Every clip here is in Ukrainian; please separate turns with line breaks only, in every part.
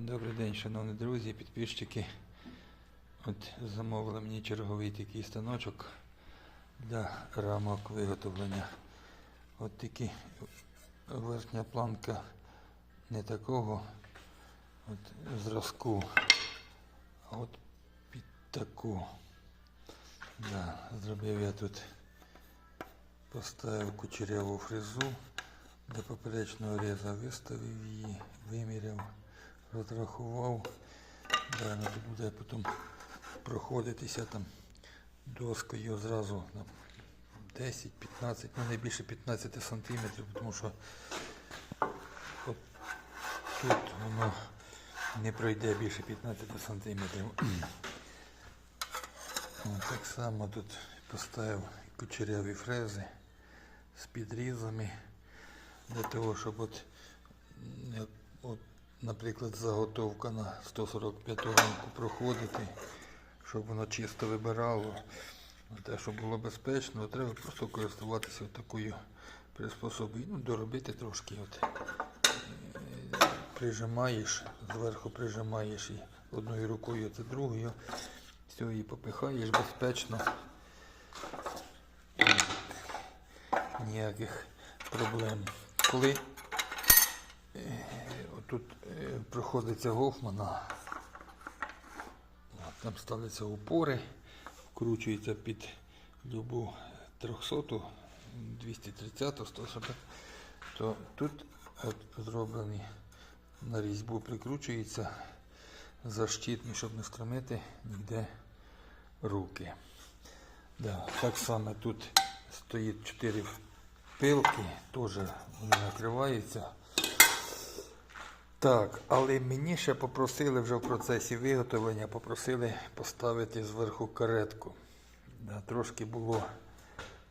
Добрий день, шановні друзі, підписчики. От замовили мені черговий такий станочок для рамок виготовлення. От такі верхня планка не такого от зразку, а от під таку. Да, зробив я тут, поставив кучеряву фрезу для поперечного різа, виставив її, виміряв, розрахував. Да, треба буде потім проходитися там доскою зразу там, 10-15, ну не більше 15 сантиметрів, тому що от тут воно не пройде більше 15 сантиметрів. Так само тут поставив кучеряві фрези з підрізами для того, щоб от, от наприклад, заготовка на 145 рамку проходити, щоб воно чисто вибирало. Те, щоб було безпечно, треба просто користуватися такою приспособою. Ну, доробити трошки. От. Прижимаєш, зверху прижимаєш і одною рукою, це другою. Все, і попихаєш безпечно. Ніяких проблем. Коли е, тут проходиться Гофмана, там ставляться упори, вкручується під любу 300, 230, 140, то тут от зроблений на різьбу прикручується защитний, щоб не стромити ніде руки. Да, так само тут стоїть 4 пилки, теж вони накриваються. Так, але мені ще попросили вже в процесі виготовлення, попросили поставити зверху каретку. Трошки було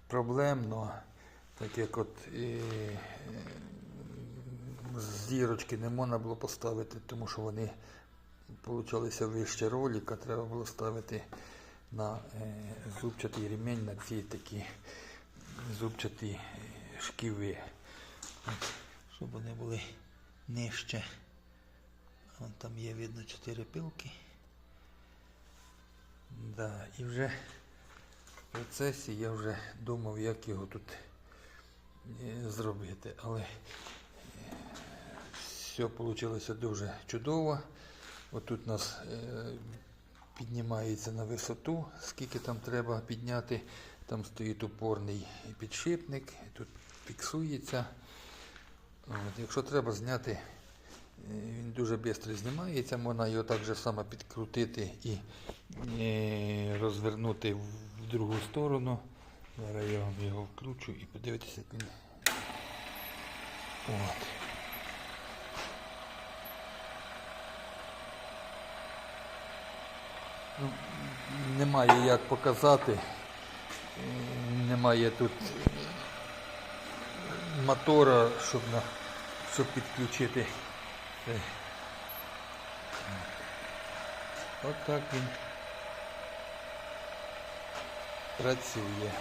проблемно, так як от е, з зірочки не можна було поставити, тому що вони получалися вище роліка, треба було ставити на е, зубчатий ремінь, на ці такі зубчаті е, шківи, щоб вони були нижче. Вон там є видно чотири пилки. Да, і вже в процесі я вже думав, як його тут е, зробити. Але е, все вийшло дуже чудово. Отут у нас е, піднімається на висоту, скільки там треба підняти. Там стоїть упорний підшипник, тут фіксується. От, якщо треба зняти, дуже швидко знімається, можна його так же само підкрутити і е, розвернути в другу сторону. Зараз я вам його вкручу і подивитися, як він. От. Ну, немає як показати. Е, Немає тут мотора, щоб, на, щоб підключити. Е. От так він працює.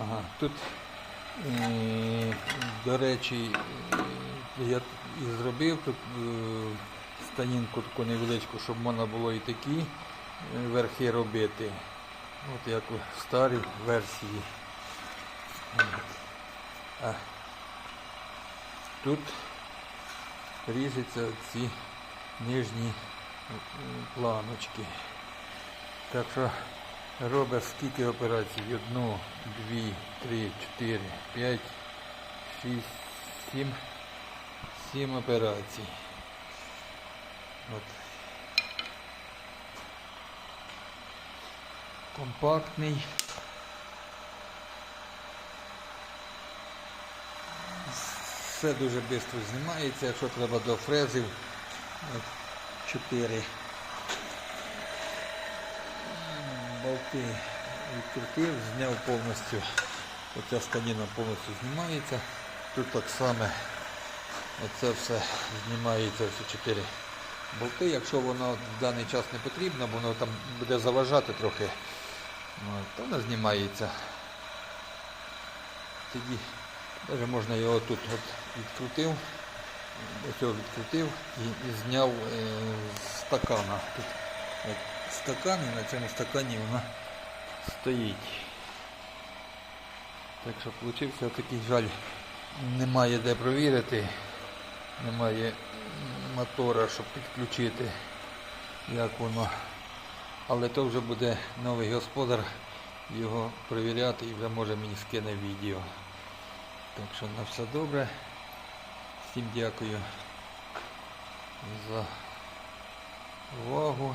Ага, тут, до речі, е, я і зробив тут е, станінку таку невеличку, щоб можна було і такі е, верхи робити. От як у старій версії. А тут ріжуться ці нижні е, планочки. Так що робить скільки операцій? Одну, дві, три, чотири, п'ять, шість, сім. Сім операцій. От. Компактний. Все дуже швидко знімається, якщо треба до фрезів. От, Чотири болти відкрутив, зняв повністю Оця станіна повністю знімається. Тут так само оце все знімається, всі чотири болти. Якщо воно в даний час не потрібно, бо воно там буде заважати трохи, ну, то воно знімається. Тоді навіть можна його тут от відкрутив, ось його відкрутив і, і зняв е, з стакана. Тут стакан і на цьому стакані вона стоїть. Так що вийшов такий жаль. Немає де провірити, немає мотора, щоб підключити, як воно. Але то вже буде новий господар його перевіряти і вже може мені скине відео. Так що на все добре. Всім дякую за увагу.